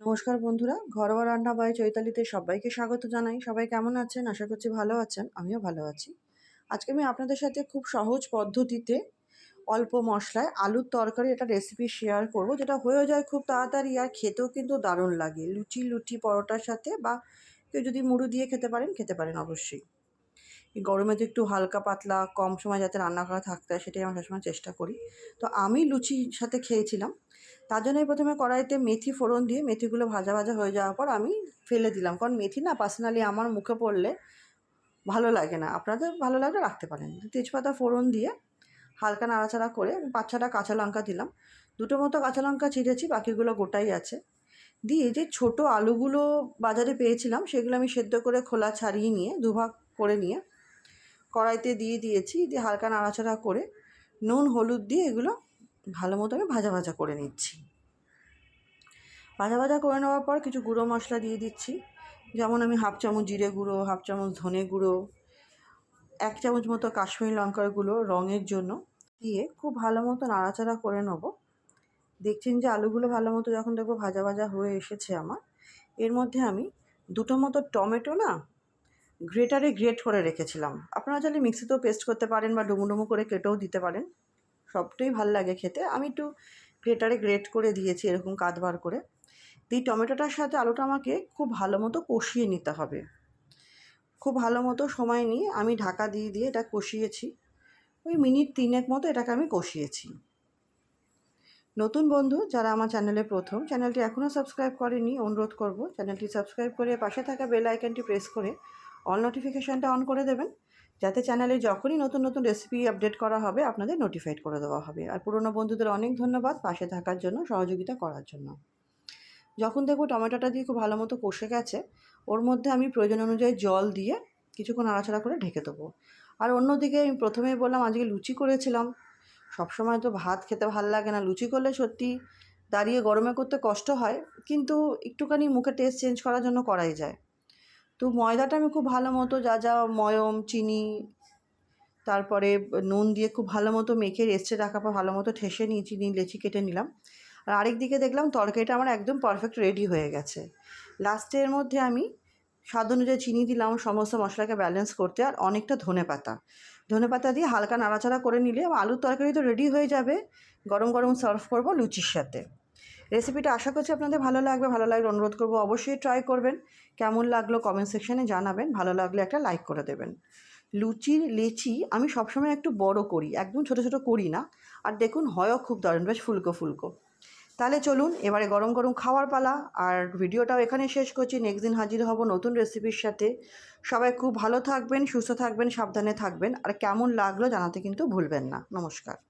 নমস্কার বন্ধুরা, ঘরোয়া রান্না বাই চৈতালিতে সবাইকে স্বাগত জানাই। সবাই কেমন আছেন? আশা করছি ভালো আছেন, আমিও ভালো আছি। আজকে আমি আপনাদের সাথে খুব সহজ পদ্ধতিতে অল্প মশলায় আলুর তরকারি একটা রেসিপি শেয়ার করব, যেটা হয়ে যায় খুব তাড়াতাড়ি আর খেতেও কিন্তু দারুণ লাগে। লুচি লুচি পরোটার সাথে বা কেউ যদি মুড়ো দিয়ে খেতে পারেন খেতে পারেন অবশ্যই। এই গরমে তো একটু হালকা পাতলা, কম সময় যাতে রান্না করা থাকতে হয়, সেটাই আমি সবসময় চেষ্টা করি। তো আমি লুচির সাথে খেয়েছিলাম। তার জন্যই প্রথমে কড়াইতে মেথি ফোড়ন দিয়ে মেথিগুলো ভাজা ভাজা হয়ে যাওয়ার পর আমি ফেলে দিলাম। কারণ মেথি না পার্সোনালি আমার মুখে পড়লে ভালো লাগে না। আপনাদের ভালো লাগলে রাখতে পারেন। তেজপাতা ফোড়ন দিয়ে হালকা নাড়াচাড়া করে পাঁচ ছটা কাঁচা লঙ্কা দিলাম। দুটো মতো কাঁচা লঙ্কা ছিঁড়েছি বাকিগুলো গোটাই আছে। দিয়ে যে ছোট আলুগুলো বাজারে পেয়েছিলাম, সেগুলো আমি সেদ্ধ করে খোলা ছাড়িয়ে নিয়ে দুভাগ করে নিয়ে কড়াইতে দিয়ে দিয়েছি, দিয়ে হালকা নাড়াচাড়া করে নুন, হলুদ দিয়ে এগুলো ভালো মতো আমি ভাজা ভাজা করে নিচ্ছি। ভাজা ভাজা করে নেওয়ার পর কিছু গুঁড়ো মশলা দিয়ে দিচ্ছি, যেমন আমি হাফ চামচ জিরে গুঁড়ো, হাফ চামচ ধনে গুঁড়ো, এক চামচ মতো কাশ্মীরি লঙ্কার গুঁড়ো রঙের জন্য দিয়ে খুব ভালো মতো নাড়াচাড়া করে নেব। দেখছেন যে আলুগুলো ভালো মতো যখন দেখব ভাজা ভাজা হয়ে এসেছে আমার। এর মধ্যে আমি দুটো মতো টমেটো না গ্রেটারে গ্রেট করে রেখেছিলাম। আপনারা চাইলে মিক্সিতেও পেস্ট করতে পারেন বা ডুমো ডুমো করে কেটেও দিতে পারেন। সবটাই ভালো লাগে খেতে। আমি একটু গ্রেটারে গ্রেট করে দিয়েছি এরকম কাঁধবার করে। এই টমেটোটার সাথে আলুটা আমাকে খুব ভালো মতো কষিয়ে নিতে হবে। খুব ভালো মতো সময় নিয়ে আমি ঢাকা দিয়ে দিয়ে এটা কষিয়েছি। ওই মিনিট তিনেক মতো এটাকে আমি কষিয়েছি। নতুন বন্ধু যারা আমার চ্যানেলে প্রথম, চ্যানেলটি এখনও সাবস্ক্রাইব করেনি অনুরোধ করব চ্যানেলটি সাবস্ক্রাইব করে পাশে থাকা বেল আইকনটি প্রেস করে অল নোটিফিকেশানটা অন করে দেবেন, যাতে চ্যানেলে যখনই নতুন নতুন রেসিপি আপডেট করা হবে, আপনাদের নোটিফাইড করে দেওয়া হবে। আর পুরনো বন্ধুদের অনেক ধন্যবাদ পাশে থাকার জন্য, সহযোগিতা করার জন্য। যখন দেখব টমেটোটা দিয়ে খুব ভালো মতো কষে গেছে, ওর মধ্যে আমি প্রয়োজন অনুযায়ী জল দিয়ে কিছুক্ষণ নাড়াচাড়া করে ঢেকে দেবো। আর অন্যদিকে আমি প্রথমেই বললাম, আজকে লুচি করেছিলাম। সবসময় তো ভাত খেতে ভালো লাগে না। লুচি করলে সত্যি দাঁড়িয়ে গরমে করতে কষ্ট হয়, কিন্তু একটুখানি মুখে টেস্ট চেঞ্জ করার জন্য করাই যায়। তো ময়দাটা আমি খুব ভালো মতো যা যা ময়ম, চিনি, তারপরে নুন দিয়ে খুব ভালো মতো মেখে রেস্টে রাখা পর ভালো মতো ঠেসে নিয়ে চিনি, লেচি কেটে নিলাম। আর আরেক দিকে দেখলাম তরকারিটা আমার একদম পারফেক্ট রেডি হয়ে গেছে। লাস্টের মধ্যে আমি স্বাদ অনুযায়ী চিনি দিলাম, সমস্ত মশলাকে ব্যালেন্স করতে আর অনেকটা ধনে পাতা। ধনে পাতা দিয়ে হালকা নাড়াচাড়া করে নিলে আলুর তরকারি তো রেডি হয়ে যাবে। গরম গরম সার্ভ করব লুচির সাথে। রেসিপিটা আশা করছি আপনাদের ভালো লাগবে, ভালো লাগলে অনুরোধ করব অবশ্যই ট্রাই করবেন। কেমন লাগল কমেন্ট সেকশানে জানাবেন, ভালো লাগলে একটা লাইক করে দেবেন। লুচির লেচি আমি সবসময় একটু বড় করি, একদম ছোট ছোট করি না। আর দেখুন হয়ও খুব দারুণ, বেশ ফুলকো ফুলকো। তাহলে চলুন, এবারে গরম গরম খাওয়ার পালা। আর ভিডিওটাও এখানে শেষ করছি নেক্সট দিন হাজির হব নতুন রেসিপির সাথে। সবাই খুব ভালো থাকবেন, সুস্থ থাকবেন, সাবধানে থাকবেন। আর কেমন লাগল জানাতে কিন্তু ভুলবেন না। নমস্কার।